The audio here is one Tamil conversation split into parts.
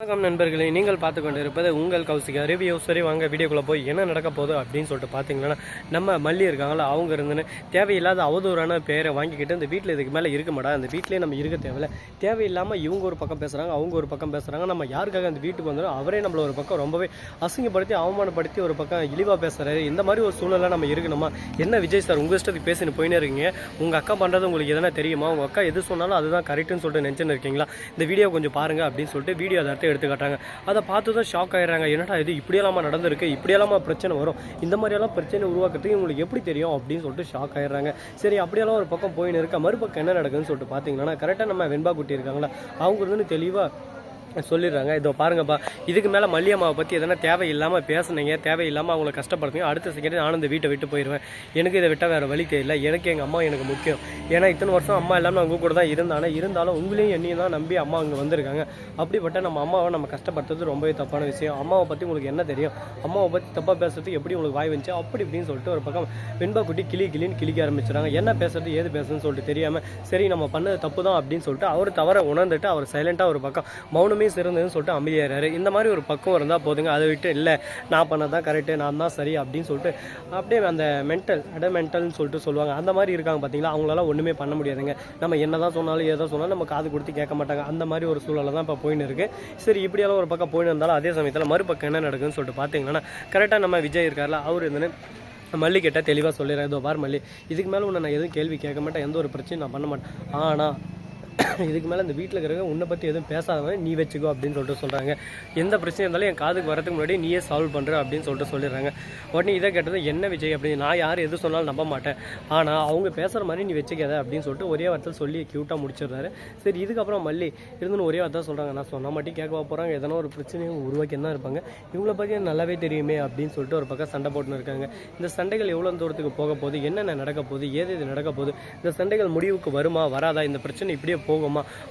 வணக்கம் நண்பர்களே நீங்கள் பார்த்து கொண்டு இருப்பது உங்கள் கௌசிகா ரிவ்யூ சரி வாங்க வீடியோக்குள்ளே போய் என்ன நடக்க போகுது அப்படின்னு சொல்லிட்டு பார்த்தீங்கன்னா நம்ம மல்லி இருக்காங்களா அவங்க இருந்துன்னு தேவையில்லாத அவதூறான பேரை வாங்கிக்கிட்டு இந்த வீட்டில் இதுக்கு மேலே இருக்க மாட்டா. அந்த வீட்டிலே நம்ம இருக்க தேவையில்ல. தேவையில்லாமல் இவங்க ஒரு பக்கம் பேசுகிறாங்க அவங்க ஒரு பக்கம் பேசுகிறாங்க நம்ம யாருக்காக அந்த வீட்டுக்கு வந்தாலும் அவரே நம்மளை ஒரு பக்கம் ரொம்பவே அசிங்கப்படுத்தி அவமானப்படுத்தி ஒரு பக்கம் இழிவாக பேசுகிறாரு இந்த மாதிரி ஒரு சூழ்நிலை நம்ம இருக்கணுமா? என்ன விஜய் சார் உங்கள் இஷ்டத்துக்கு பேசின்னு போயினே இருக்கீங்க. உங்கள் அக்கா பண்ணுறது உங்களுக்கு எதனா தெரியுமா? உங்கள் அக்கா எது சொன்னாலும் அதுதான் கரெக்டுன்னு சொல்லிட்டு நினச்சின்னு இருக்கீங்களா? இந்த வீடியோ கொஞ்சம் பாருங்க அப்படின்னு சொல்லிட்டு வீடியோ அதை எடுத்து எடுத்து காட்டுறாங்க அதை பார்த்து தான் ஷாக் ஆயிடுறாங்க. என்னடா இது இப்படியெல்லாமா நடந்திருக்கு? இப்படியெல்லாமா பிரச்சனை வரும்? இந்த மாதிரியெல்லாம் பிரச்சனை உருவாக்குறதுக்கு உங்களுக்கு எப்படி தெரியும் அப்படின்னு சொல்லிட்டு ஷாக் ஆயிடுறாங்க. சரி அப்படியெல்லாம் ஒரு பக்கம் போயின்னு இருக்கா? மறுபக்கம் என்ன நடக்குதுன்னு சொல்லிட்டு பார்த்தீங்கன்னா கரெக்டாக நம்ம வெண்பா குட்டி இருக்காங்களா? அவங்க வந்து தெளிவாக சொல்லிடுறாங்க. இதோ பாருங்கப்பா இதுக்கு மேலே மல்லியம்மாவை பற்றி எதனா தேவையில்லாமல் பேசுனீங்க தேவையில்லாமல் அவங்கள கஷ்டப்படுத்துங்க அடுத்த செகண்ட் நானும் இந்த வீட்டை விட்டு போயிடுவேன். எனக்கு இதை விட்டால் வேறு வழி தெரியல எனக்கு எங்கள் அம்மா எனக்கு முக்கியம். ஏன்னா இத்தனை வருஷம் அம்மா இல்லாமல் அவங்க கூட தான் இருந்தானே. இருந்தாலும் உங்களையும் என்னையும் தான் நம்பி அம்மா அங்கே வந்திருக்காங்க. அப்படிப்பட்ட நம்ம அம்மாவை நம்ம கஷ்டப்படுத்துறது ரொம்பவே தப்பான விஷயம். அம்மாவை பற்றி உங்களுக்கு என்ன தெரியும்? அம்மாவை பற்றி தப்பாக பேசுறதுக்கு எப்படி உங்களுக்கு வாய் வந்துச்சு? அப்படி இப்படின்னு சொல்லிட்டு ஒரு பக்கம் வெண்பா குட்டி கிளி கிளின்னு கிளிக்க ஆரம்பிச்சிடுறாங்க. என்ன பேசுறது ஏது பேசுறதுன்னு சொல்லிட்டு தெரியாமல் சரி நம்ம பண்ணது தப்பு தான் அப்படின்னு சொல்லிட்டு அவர் தவற உணர்ந்துட்டு அவர் சைலண்ட்டாக ஒரு பக்கம் மௌனமே சிறந்ததுன்னு சொல்லிட்டு அமைதியாகிறாரு இந்த மாதிரி ஒரு பக்கம் இருந்தால் போதுங்க. அதை விட்டு இல்லை நான் பண்ணது தான் கரெக்டு நான் தான் சரி அப்படின்னு சொல்லிட்டு அப்படியே அந்த மென்டல் அட மென்டல்னு சொல்லிட்டு சொல்லுவாங்க. அந்த மாதிரி இருக்காங்க பார்த்தீங்களா அவங்களால ஒன்றுமே பண்ண முடியாதுங்க. நம்ம என்ன தான் சொன்னாலும் ஏதோ சொன்னாலும் நம்ம காது கொடுத்து கேட்க மாட்டாங்க. அந்த மாதிரி ஒரு சூழலை தான் இப்போ போயின்னு இருக்குது சரி இப்படியெல்லாம் ஒரு பக்கம் போயின்னு இருந்தாலும் அதே சமயத்தில் மறுபக்கம் என்ன நடக்குதுன்னு சொல்லிட்டு பார்த்தீங்கன்னா கரெக்டாக நம்ம விஜய் இருக்கார்ல அவர் இருந்துன்னு மல்லி கிட்ட தெளிவாக சொல்லிடுறேன். இதோ பார் மல்லி இதுக்கு மேலே உன்னை நான் எதுவும் கேள்வி கேட்க மாட்டேன். எந்த ஒரு பிரச்சனையும் நான் பண்ண மாட்டேன். ஆனால் இதுக்கு மேலே இந்த வீட்டில் இருக்கிறவங்க உன்னை பற்றி எதுவும் பேசாதவங்க நீ வச்சுக்கோ அப்படின்னு சொல்லிட்டு சொல்கிறாங்க எந்த பிரச்சனை இருந்தாலும் என் காதுக்கு வரதுக்கு முன்னாடி நீயே சால்வ் பண்ணுற அப்படின்னு சொல்லிட்டு சொல்லிடுறாங்க. உடனே இதை கேட்டது என்ன விஜய்? அப்படின்னு நான் யார் எது சொன்னாலும் நம்ப மாட்டேன். ஆனால் அவங்க பேசுகிற மாதிரி நீ வச்சுக்காத அப்படின்னு சொல்லிட்டு ஒரே வார்த்தை சொல்லி க்யூட்டாக முடிச்சிடுறாரு. சரி இதுக்கப்புறம் மல்லி இருந்துன்னு ஒரே வார்த்தை சொல்கிறாங்க நான் சொன்ன மாட்டி கேட்க போகிறாங்க எதனா ஒரு பிரச்சனையும் உருவாக்கி தான் இருப்பாங்க. இவங்கள பற்றி நல்லாவே தெரியுமே அப்படின்னு சொல்லிட்டு ஒரு பக்கம் சண்டை போட்டுன்னு இருக்காங்க. இந்த சண்டைகள் எவ்வளோ தூரத்துக்கு போக போகுது? என்னென்ன நடக்க போகுது? ஏது இது நடக்க போகுது? இந்த சண்டைகள் முடிவுக்கு வருமா? வராதா? இந்த பிரச்சனை இப்படியே போகும்.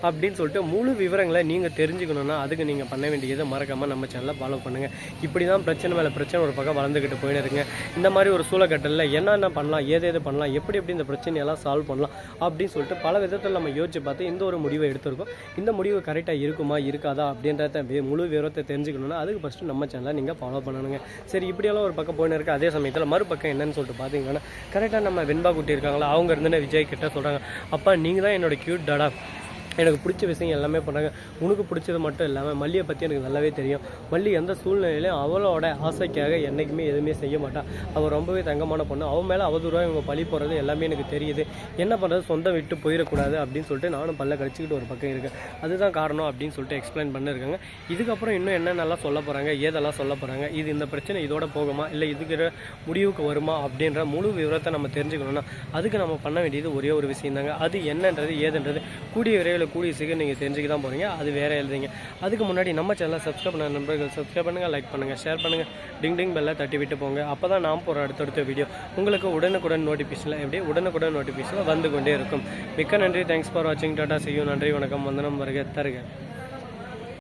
அப்படின்னு சொல்லிட்டு முழு விவரங்களை நீங்கள் தெரிஞ்சுக்கணுன்னா அதுக்கு நீங்கள் பண்ண வேண்டியதை மறக்காமல் நம்ம சேனலை ஃபாலோ பண்ணுங்கள் இப்படி தான் பிரச்சனை மேலே பிரச்சனை ஒரு பக்கம் வளர்ந்துக்கிட்டு போயின்னு இருங்க. இந்த மாதிரி ஒரு சூழக்கட்டலில் என்னென்ன பண்ணலாம் ஏது எது பண்ணலாம் எப்படி எப்படி இந்த பிரச்சனையெல்லாம் சால்வ் பண்ணலாம் அப்படின்னு சொல்லிட்டு பல விதத்தில் நம்ம யோசிச்சு பார்த்து இந்த ஒரு முடிவை எடுத்திருக்கோம். இந்த முடிவு கரெக்டாக இருக்குமா இருக்காதா அப்படின்றத முழு விவரத்தை தெரிஞ்சுக்கணுன்னா அதுக்கு ஃபஸ்ட்டு நம்ம சேனலை நீங்கள் ஃபாலோ பண்ணணுங்க. சரி இப்படியெல்லாம் ஒரு பக்கம் போயின்னு இருக்கு. அதே சமயத்தில் மறுபக்கம் என்னன்னு சொல்லிட்டு பார்த்தீங்கன்னா கரெக்டாக நம்ம வெண்பா குட்டி இருக்காங்களா அவங்க இருந்துன்னு விஜய் கிட்ட சொல்கிறாங்க அப்பா நீங்கள் தான் என்னோட க்யூட் டாடா எனக்கு பிடிச்ச விஷயம் எல்லாமே பண்ணுறாங்க உனக்கு பிடிச்சது மட்டும் இல்லாமல் மல்லியை பற்றி எனக்கு நல்லாவே தெரியும். மல்லி எந்த சூழ்நிலையிலையும் அவளோட ஆசைக்காக என்றைக்குமே எதுவுமே செய்ய மாட்டான் அவள் ரொம்பவே தங்கமான பொண்ணு. அவன் மேலே அவதூறாக இவங்க பழி போகிறது எல்லாமே எனக்கு தெரியுது. என்ன பண்ணுறது சொந்தம் விட்டு போயிடக்கூடாது அப்படின்னு சொல்லிட்டு நானும் பல்ல கடிச்சிக்கிட்டு ஒரு பக்கம் இருக்கேன். அதுதான் காரணம் அப்படின்னு சொல்லிட்டு எக்ஸ்பிளைன் பண்ணியிருக்காங்க இதுக்கப்புறம் இன்னும் என்னென்னலாம் சொல்ல போகிறாங்க ஏதெல்லாம் சொல்ல போகிறாங்க இது இந்த பிரச்சனை இதோட போகுமா? இல்லை இதுக்கு முடிவுக்கு வருமா? அப்படின்ற முழு விவரத்தை நம்ம தெரிஞ்சுக்கணும்னா அதுக்கு நம்ம பண்ண வேண்டியது ஒரே ஒரு விஷயம் தாங்க அது என்னன்றது ஏதுன்றது கூடிய விரைவில் கூடிய சீக்கிரம் நீங்கள் தெரிஞ்சுக்க தான் போகிறீங்க அது வேறு எழுதுங்க அதுக்கு முன்னாடி நம்ம சேனலை சப்ஸ்கிரைப் பண்ண நண்பர்கள் சப்ஸ்கிரைப் பண்ணுங்கள் லைக் பண்ணுங்கள் ஷேர் பண்ணுங்கள் டிங் டிங் பெல்லை தட்டி விட்டு போங்க. அப்போ தான் நான் போகிற அடுத்தடுத்த வீடியோ உங்களுக்கு உடனுக்குடன் நோட்டிஃபிகேஷனில் எப்படி? உடனுக்குடன் நோட்டிஃபிகேஷனில் வந்து கொண்டே இருக்கும். மிக்க நன்றி. தேங்க்ஸ் ஃபார் வாட்சிங் டாட்டா செய்யும் நன்றி வணக்கம். வந்தனம் வருக. தருக.